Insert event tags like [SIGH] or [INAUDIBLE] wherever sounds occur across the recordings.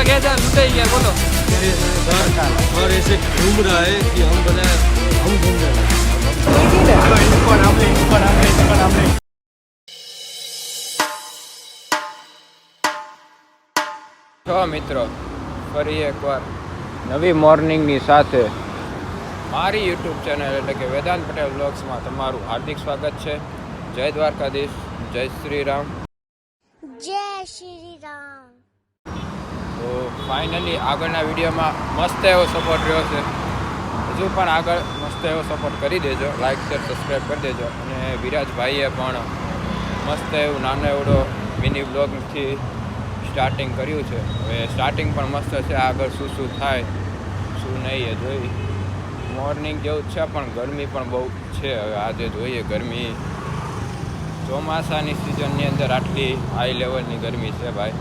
ગયા લૂંટાઈ ગયા બોલો मेरे घर और ऐसे घूम रहा है कि हम बोले हम घूम रहे हैं છો મિત્રો ફરી એકવાર નવી મોર્નિંગની સાથે મારી યુટ્યુબ ચેનલ એટલે કે વેદાંત પટેલ બ્લોગ્સમાં તમારું હાર્દિક સ્વાગત છે જય દ્વારકાધીશ જય શ્રી રામ જય શ્રી રામ તો ફાઇનલી આગળના વિડીયોમાં મસ્ત એવો સપોર્ટ રહ્યો છે. હજુ પણ આગળ મસ્ત એવો સપોર્ટ કરી દેજો. લાઇક શેર સબસ્ક્રાઈબ કરી દેજો. અને વિરાજભાઈએ પણ મસ્ત એવું નાનો એવડો મિની બ્લોગથી સ્ટાર્ટિંગ કર્યું છે. હવે સ્ટાર્ટિંગ પણ મસ્ત છે. આગળ શું શું થાય, શું નહીં એ જોઈ. મોર્નિંગ જેવું છે, પણ ગરમી પણ બહુ છે. હવે આજે જોઈએ ગરમી. ચોમાસાની સિઝનની અંદર આટલી હાઈ લેવલની ગરમી છે ભાઈ.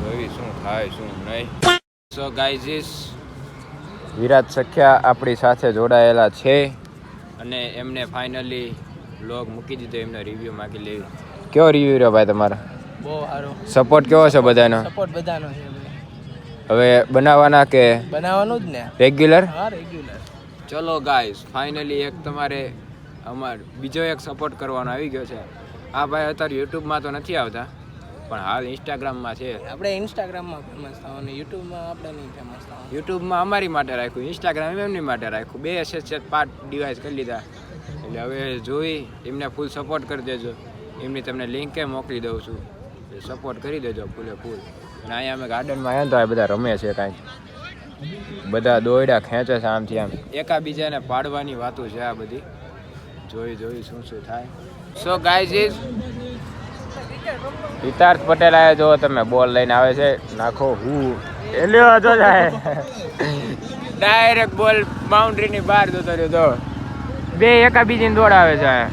શું થાય શું નહીં સો ગાઈઝીસ વિરાટ સખ્યા આપણી સાથે જોડાયેલા છે. અને એમને ફાઇનલી બ્લોગ મૂકી દીધો એમને રિવ્યૂ માગી લેવી કેવો રિવ્યૂ રહ્યો ભાઈ તમારો? બહુ સારો. સપોર્ટ કેવો છે બધાનો? સપોર્ટ બધાનો છે હવે બનાવવાના કે બનાવવાનું જ ને? રેગ્યુલર હા રેગ્યુલર ચલો ગાઈઝ ફાઇનલી એક તમારે અમાર બીજો એક સપોર્ટ કરવાનો આવી ગયો છે. આ ભાઈ અત્યારે યુટ્યુબમાં તો નથી આવતા. પણ હાલ ઇન્સ્ટાગ્રામમાં છે. આપણે ઇન્સ્ટાગ્રામમાં ફેમસ થવાનું યુટ્યુબમાં આપણે નહીં ફેમસ થવાનું. યુટ્યુબમાં અમારી માટે રાખ્યું ઇન્સ્ટાગ્રામ એમની માટે રાખ્યું. બે છે છે પાર્ટ ડિવાઇસ કરી લીધા. એટલે હવે જોઈ એમને ફૂલ સપોર્ટ કરી દેજો. એમની તમને લિંકે મોકલી દઉં છું. સપોર્ટ કરી દેજો ફૂલે ફૂલ. અને અહીંયા અમે ગાર્ડનમાં આવ્યા તો આ બધા રમે છે કાંઈ. બધા દોયડા ખેંચે છે આમથી આમ. એકાબીજાને પાડવાની વાતો છે આ બધી. જોઈ જોઈ શું શું થાય. So guys is Hitarth Patel આવે જો તમે બોલ લઈને આવે છે. નાખો હું. એલ્યો જો જાય. ડાયરેક્ટ બોલ બાઉન્ડ્રી ની બહાર જતો રહ્યો તો બે એકા બીજીને દોડાવે છે આ.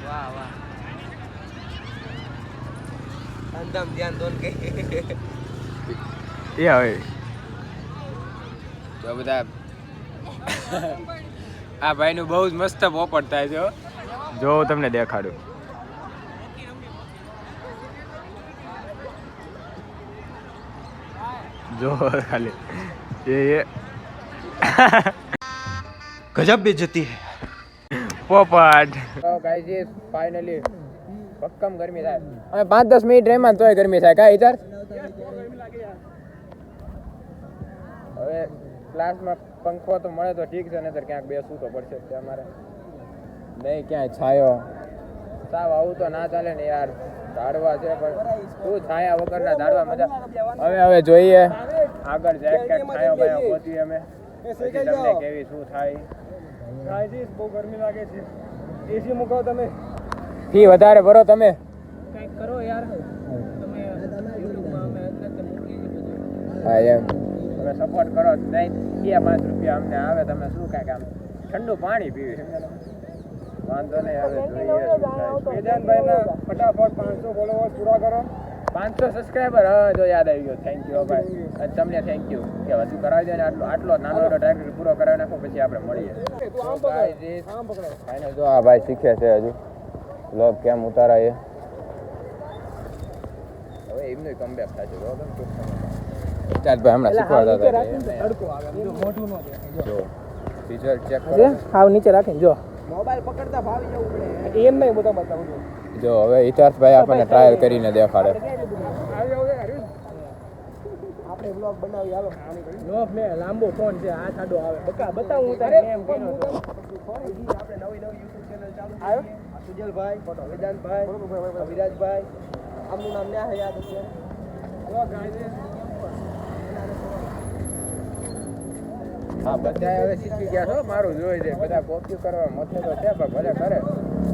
વાહ વાહ. અંદમ ધ્યાન દોન કે. એ હવે. તો બધા [LAUGHS] આ ભાઈ નું બહુ જ મસ્ત પોપટ થાય છે જો તમને દેખાડું. જો ખાલી. એ એ. [LAUGHS] ગજબ બે જતી હે. પોપટ. ગાઈઝ ફાઇનલી ભક્કમ ગરમી થાય. અને પાંચ દસ મિનિટ રહેમાં તોય ગરમી થાય. કાંઈ વિચાર? હવે ક્લાસમાં પંખો તો મળે તો ઠીક છે નહીતર ક્યાંક બેસવું તો પડશે જ અમારે નહીં ક્યાંય છાયો. સાવ આવું તો ના ચાલે ને યાર. ઝાડવા છે પણ શું છાયા વગરના ઝાડવા મજા. હવે હવે જોઈએ. આગળ જાય ક્યાંક છાયો ભાઈ પહોંચીએ અમે. પછી તમને કેવી શું થાય. બહુ ગરમી લાગે છે. એસી મૂકો તમે. ફી વધારે ભરો તમે. કંઈક કરો યાર. તમે યુટ્યુબમાં અમે એટલે મૂકી દીધું હા એમ. તમે સપોર્ટ કરો નહીં બે પાંચ રૂપિયા અમને આવે તમે શું કાંઈક આમ ઠંડુ પાણી પીવી. વાંધો નહીં હવે. વેદાંતભાઈના ફટાફટ પાંચસો ફોલોવર્સ પૂરા કરો. પાંચસો સબસ્ક્રાઈબર હા જો યાદ આવી ગયો. થેન્ક યુ ભાઈ. તમને થેન્ક યુ કે હજુ કરાવી દો ને આટલો આટલો નાનો એનો ટાર્ગેટ પૂરો કરાવી નાખો પછી આપણે મળીએ. જો. આ ભાઈ શીખે છે હજુ. લોક કેમ ઉતારાય હવે એમનું કમબેક થાય છે બરોબર ચાલ ભાઈ હમણાં શીખવાડતા હતા જો રિઝલ્ટ ચેક કરો. હાવ નીચે રાખીને જો. મોબાઈલ પકડતા ભાવી જવું પડે. એમ નહીં બધા બતાવું જો હવે હિતાર્થભાઈ આપણને ટ્રાયલ કરીને દેખાડે. આપણે બ્લોગ બનાવી હાલો. બ્લોગ મે લાંબો ફોન છે આ સાડો આવે. બકા બતાવું હું તારે એમ કહેનો તો આપણે નવી નવી YouTube ચેનલ ચાલુ આવ્યો? સુજલભાઈ વેદાંતભાઈ વિરાજભાઈ આમનું નામ ન્યા યાદ હશે હલો હા બધા હવે શીખી ગયા છો મારું જોઈ છે બધા કોપી કરવા મથે તો છે પણ ભલે કરે.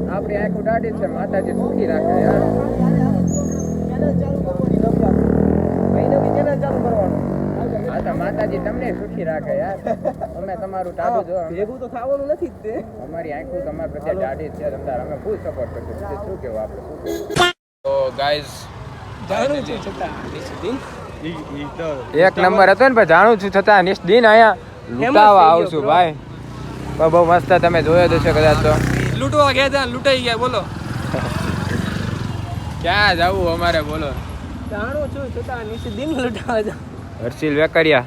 આપણી આંખું ઉડાડી જ છે માતાજી સુખી રાખે યાર હા. તો માતાજી તમને સુખી રાખે યાર અમે તમારું ટાઢું જો ભેગું તો ખાવાનું નથી જ તે. અમારી આંખું તમારા પ્રત્યે ટાઢી જ છે તમતાર અમે ફૂલ સપોર્ટ કરશું શું કેવું આપણે તો ગાઈઝ જાણું છે છતાં એક નંબર હતો ને ભાઈ જાણું છું છતાં નિષ્દિન અહીંયા લૂંટાવા આવશું ભાઈ. પણ બહુ મસ્ત તમે જોયો જ હશે કદાચ તો. લૂંટવા ગયા ત્યાં લૂંટાઈ ગયા બોલો. [LAUGHS] ક્યાં જવું અમારે બોલો. જાણું છું છતાં નીચે દિન લૂંટાવા જાવ હર્ષિલ વેકરિયા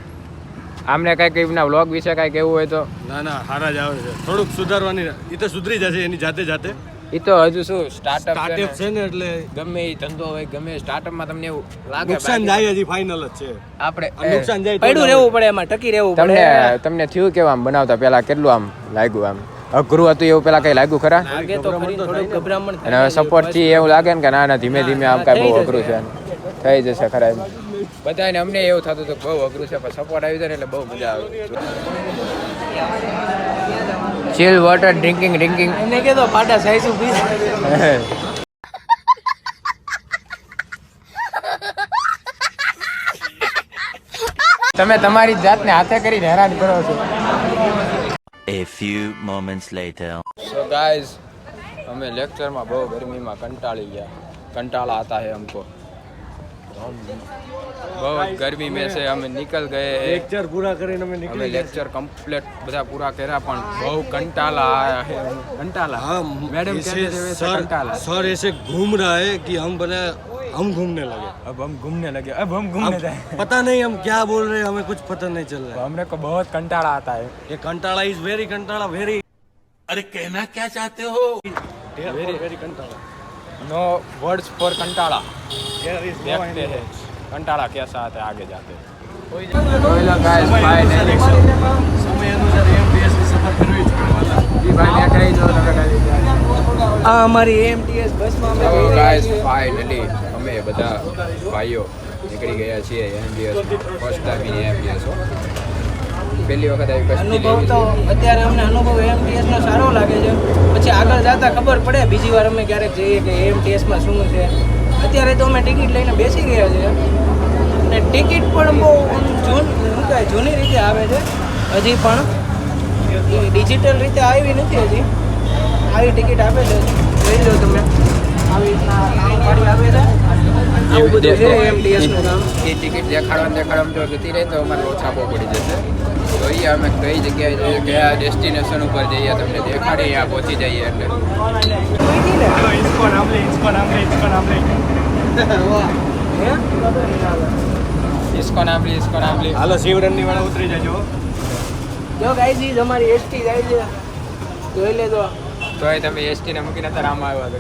આમને કાંઈક એમના વ્લોગ વિશે કઈ કેવું હોય તો. ના ના હારા જ આવે છે. થોડુંક સુધારવાની એ તો સુધરી જશે એની જાતે જાતે. એ તો હજુ શું સ્ટાર્ટઅપ સ્ટાર્ટઅપ છે ને એટલે ગમે એ ધંધો હોય ગમે સ્ટાર્ટઅપમાં તમને એવું લાગે નુકસાન જાય હજી ફાઇનલ જ છે. આપણે નુકસાન જાય પડ્યું રહેવું પડે એમાં ટકી રહેવું પડે. તમને તમને થયું કેવું આમ બનાવતા? પેલા કેટલું આમ લાગ્યું આમ? અઘરું હતું એવું પેલા કઈ લાગ્યું ખરા? અને સપોર્ટથી એવું લાગે ને કે ના ના ધીમે ધીમે આમ કઈ બહુ અઘરું છે થઈ જશે ખરા એમ. બધાને અમને એવું થતું હતું બહુ અઘરું છે પણ સપોર્ટ આવી જાય એટલે બહુ મજા આવે. ચિલ વોટર ડ્રિંકિંગ ડ્રિંકિંગ એને કે તો પાટા સાઈસુ પી તમે તમારી જાતને હાથે કરીને હેરાન કરો છો. A few moments later. So guys અમે લેક્ચરમાં બહુ ગરમીમાં કંટાળી ગયા. કંટાળા હતા હે અમકો. બહુ ગરમી में से અમે निकल गए લેક્ચર પૂરા કરીને અમે અમે નીકળી ગયા લેક્ચર કમ્પ્લીટ બધા પૂરા કર્યા પણ બહુ કંટાળા આયા હે કંટાળા हाँ मैडम ऐसे कहते थे वैसे सर कंटाला सर ऐसे घूम रहा है कि हम बने हम घूमने लगे अब हम घूमने लगे अब हम अब पता नहीं हम क्या बोल रहे हैं हमें कुछ पता नहीं चल रहा हमने को बहुत कंटाळा आता है है ये कंटाला इज वेरी कंटाला वेरी अरे कहना क्या चाहते हो वेरी वेरी कंटाला नो वर्ड्स फॉर कंटाळा There is no देखते any हैं words. कंटाळा कैसा आता है आगे जाते સમય અનુસાર એમટીએસ ની સફર કરવી જ પડે આ અમારી એમટીએસ બસમાં અમે જઈ રહ્યા ગાઈસ છીએ. ફાઇનલી અમે બધા ભાઈઓ નીકળી ગયા છીએ MBS first time in MBS પહેલી વખત આવી કચ્છથી અનુભવ લેવી તો છે અત્યારે અમને અનુભવ એમટીએસ નો સારો લાગે છે પછી આગળ જતા ખબર પડે બીજી વાર અમે ક્યારેક જઈએ કે એમટીએસ માં શું છે અત્યારે તો અમે ટિકિટ લઈને બેસી ગયા છે અને ટિકિટ પણ બહુ જૂન કહેવાય જૂની રીતે આવે છે. હજી પણ ડિજિટલ રીતે આવી નથી હજી. આવી ટિકિટ આપે છે. જોઈ લો તમે. આવી રીતના આવે છે. આવું બધું છે એમટીએસનું કામ. એ ટિકિટ દેખાડવા દેખાડવા જો જતી રહે તો અમારે છાપો પડી જશે. જોઈએ અમે કઈ જગ્યાએ જઈએ કયા ડેસ્ટિનેશન ઉપર જઈએ તમને દેખાડે અહીંયા પહોંચી જઈએ એટલે. ઇસ્કોન આંબલી ઇસ્કોન આંબલી. હાલો શિવરણની વાળા ઉતરી જજો. જો ગાઈઝ અમારી એસટી જાય છે. જોઈ લેજો. તોય તમે એસટી ને મૂકીને તાર આમાં આવ્યા તો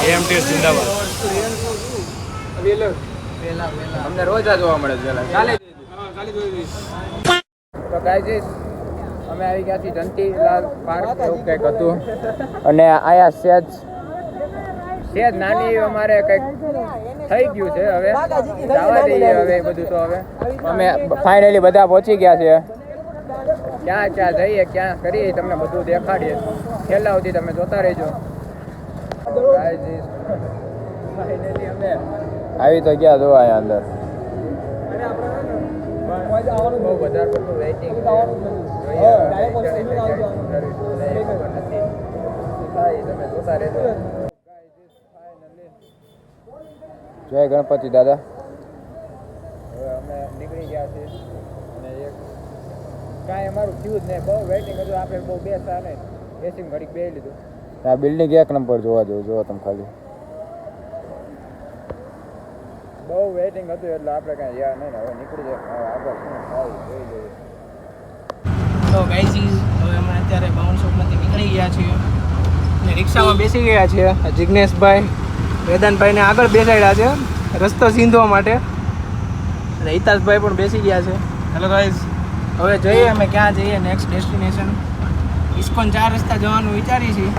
કે એમટીએસ જિંદાબાદ. વેલો અમને રોજ આ જોવા મળે છે વેલા કાલે. તો ગાઈઝ અમે આવી ગયા છીએ જંતીલાલ પાર્ક એવું કંઈક હતું. અને આયા સેજ. સેજ નાની અમારે કંઈક થઈ ગયું છે હવે. જવા દઈએ હવે બધું તો હવે. અમે ફાઇનલી બધા પહોંચી ગયા છે ક્યાં ક્યાં જઈએ ક્યાં કરીએ તમને બધું દેખાડીએ. છેલ્લા સુધી તમે જોતા રહેજો. આવી તો ગયા જોવા અહીંયા અંદર બહુ વધારે પડતું વેઇટિંગ તમે જોતા રહેજો જય ગણપતિ દાદા. હવે અમે નીકળી ગયા છીએ અને એક કાંઈ અમારું થયું જ નહીં. બહુ વેઇટિંગ હતું. આપણે બહુ બેસતા નહીં એસી ઘડીક બે લીધું. આ બિલ્ડિંગ એક નંબર જોવા જેવું જોવા તમે ખાલી. બહુ વેઇટિંગ હતું એટલે આપણે કાંઈ યાર નહીં હવે નીકળી જાય આગળ શું થાય જોઈ લઈએ. તો ગાઈઝી હવે અમે અત્યારે બાઉન્ડ શોપમાંથી નીકળી ગયા છીએ. અને રિક્ષામાં બેસી ગયા છીએ. જિજ્ઞેશભાઈ વેદાંતભાઈને આગળ બેસાડ્યા છે રસ્તો સીંધવા માટે. અને હિતાશભાઈ પણ બેસી ગયા છે. હેલો ગાઈઝ હવે જોઈએ અમે ક્યાં જઈએ? નેક્સ્ટ ડેસ્ટિનેશન ઇસ્કોન ચાર રસ્તા જવાનું વિચારી છીએ.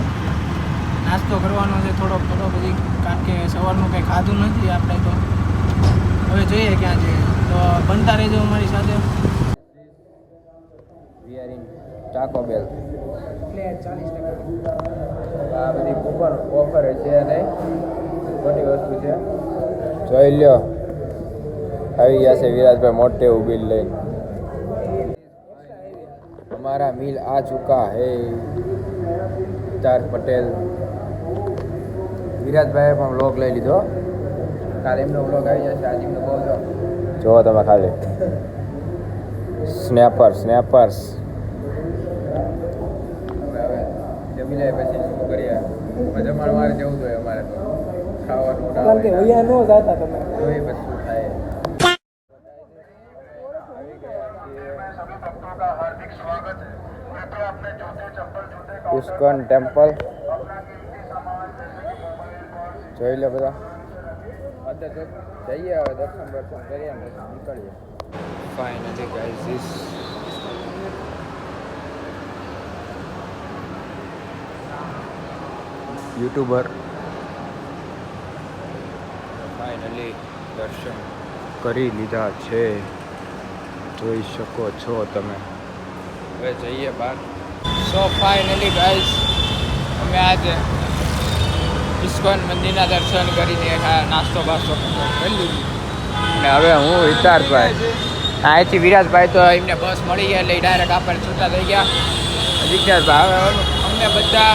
નાસ્તો કરવાનો છે થોડોક થોડો બધી કારણ કે સવારનું કંઈ ખાધું નથી આપણે તો. હવે જોઈએ ક્યાં જઈએ તો બનતા રહેજો અમારી સાથે. વી આર ઇન ટાકો બેલ ચાલીસ ટકા. આ બધી કૂપન ઓફર છે અને મોટી વસ્તુ છે. જોઈ લ્યો. આવી ગયા છે વિરાજભાઈ મોટે ઊભી લઈને. અમારા મિલ આ ચૂકા હે. ચાર પટેલ. વિરાજભાઈએ પણ લોક લઈ લીધો. કાલે એમનો વ્લોગ આવી જશે આજે એમનો બહુ જો જોવો તમે ખાલી સ્નેપર સ્નેપર્સ હવે જમી લે પછી કરીએ એમાં જમણવાર જવું જોઈએ અમારે તો ખાવાનું ના કારણ કે હોય વૈયા નો જાતા તમે જોઈએ પછી શું થાય ઇસ્કોન ટેમ્પલ જોઈ લે બધા અત્યારે જઈએ હવે દર્શન દર્શન કરીએ નીકળીએ. Finally guys this YouTuber finally દર્શન કરી લીધા છે. જોઈ શકો છો તમે. હવે જઈએ બહાર. સો ફાઇનલી ગાઈઝ અમે આજે ઇસ્કોન મંદિરના દર્શન કરીને આ નાસ્તો બાસ્તો કરી લીધું. અને હવે હું વિચારભાઈ અહીંથી વિરાજભાઈ તો એમને બસ મળી ગયા એટલે ડાયરેક્ટ આપણે છૂટા થઈ ગયા. વિચારભાઈ હવે અમને બધા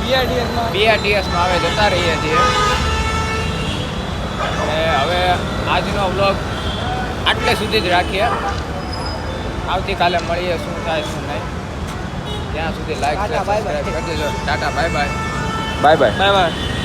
બીઆરડીએસમાં બીઆરડીએસમાં હવે જતા રહીએ છીએ. અને હવે આજનો વ્લોગ આટલે સુધી જ રાખીએ. આવતીકાલે મળીએ શું થાય શું નહીં. ત્યાં સુધી લાઈક. કરી દેજો tata bye bye bye bye bye bye